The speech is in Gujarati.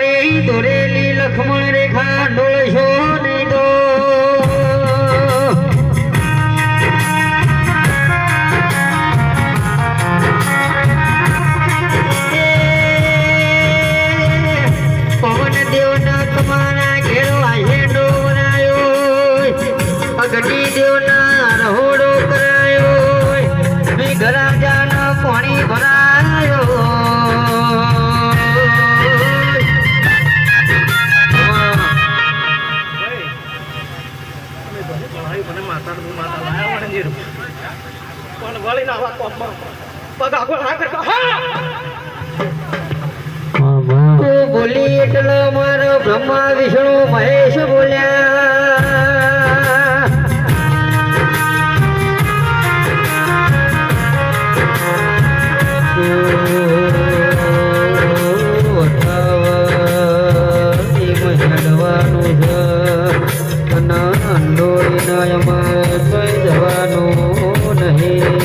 તારી દોરેલી લખમણ રેખા ડોળશો નહીં તો. ગઢી દેવના રહોડો કરાયો. ગરાજાના પાણી ભરા માતાનું માતા લાયા વળે નીરું. પણ વળીને આવા કોપમાં પગ આખો ના કરતા. હા! બોલી એટલે મારો બ્રહ્મા વિષ્ણુ મહેશ બોલ્યા ડોળીને અમારે કઈ જવાનું નહીં.